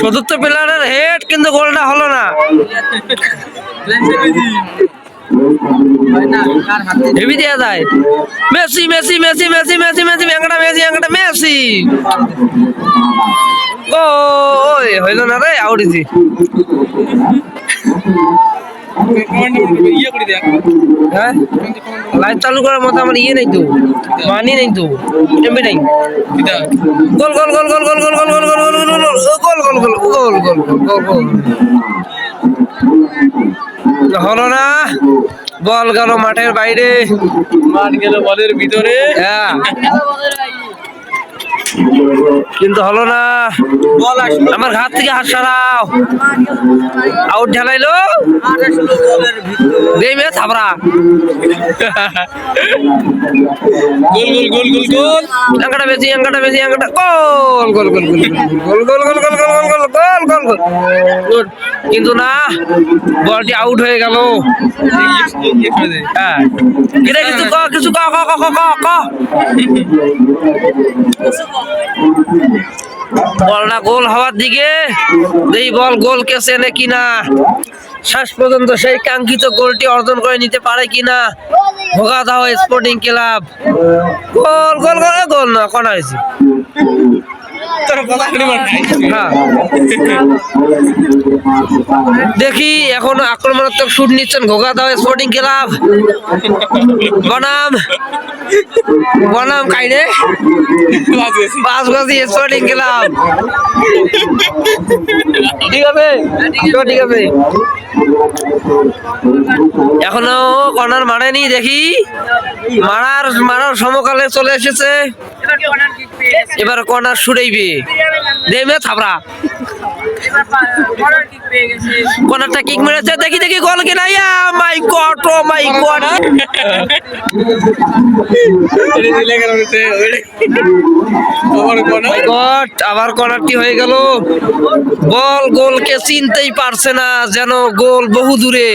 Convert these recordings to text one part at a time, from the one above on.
চতুর্থ প্লেয়ারের হেড কিন্তু গোলটা হলো না। যায়। Messi Messi Messi Messi Messi Messi Messi Messi. ও হইল না রে আউট হ্যাঁ? লাইট চালু করার মতো আমার ইয়ে নেই তো মানি নেই তো এমবি নেই গোল গোল গোল গোল গোল গোল গোল গোল গোল গোল গোল গোল গোল গোল গোল গোল গোল গোল হলো না বল গেল মাঠের বাইরে মাঠ গেল বলের ভিতরে হ্যাঁ কিন্তু হলো না বল আমার হাত থেকে হাত সারাও আউট ঢালাইলো মে থাবরা গোল গোল গোল গোল গোল আঙ্গাটা বেশি আঙ্গাটা বেশি আঙ্গাটা গোল গোল গোল গোল গোল গোল গোল গোল গোল গোল গোল গোল গোল গোল কিন্তু না বলটি আউট হয়ে গেল হ্যাঁ কিছু ক কিছু ক ক ক ক ক ক বলটা গোল হওয়ার দিকে। এই বল গোল কে চেনে কিনা। শেষ পর্যন্ত সেই কাঙ্ক্ষিত গোলটি অর্জন করে নিতে পারে কিনা। ভোগা দাও স্পোর্টিং ক্লাব। গোল গোল গোল গোল না কনা হয়েছে। দেখি, এখন আক্রমণাত্মক শুট নিচ্ছেন ঘোগা দাও স্পোর্টিং ক্লাব বনাম। বনাম কাইরে পাঁচ বাজি স্পোর্টিং ক্লাব ঠিক আছে? ঠিক আছে। এখনও কর্নার মারেনি, দেখি। মারার মারার সমকালে চলে এসেছে। এবার কর্নার ছুড়াইবে। দেবে থাবরা কর্নারটা কিক মেরেছে। দেখি দেখি গোল কিনা। ইয়া মাই গড ও মাই গড আবার কর্নারটি হয়ে গেল? বল গোলকে চিনতেই পারছে না, যেন গোল বহু দূরে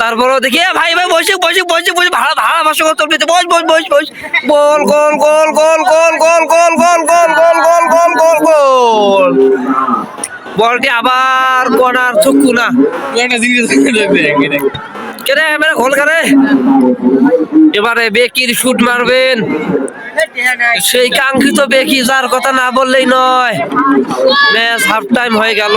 তারপরও দেখি ভাই ভাই, বসে বসে বসে বসে ভাড়া। কথা বলতে বস বস বস বস গোল গোল গোল গোল গোল গোল গোল গোল গোল গোল গোল গোল গোল গোল বলটি আবার কর্নার চুক্কু না একটা জিনিস দেখে কেরে মেরে গোল করে এবারে বেকির শুট মারবেন সেই কাঙ্ক্ষিত বেকি যার কথা না বললেই নয় ম্যাচ হাফ টাইম হয়ে গেল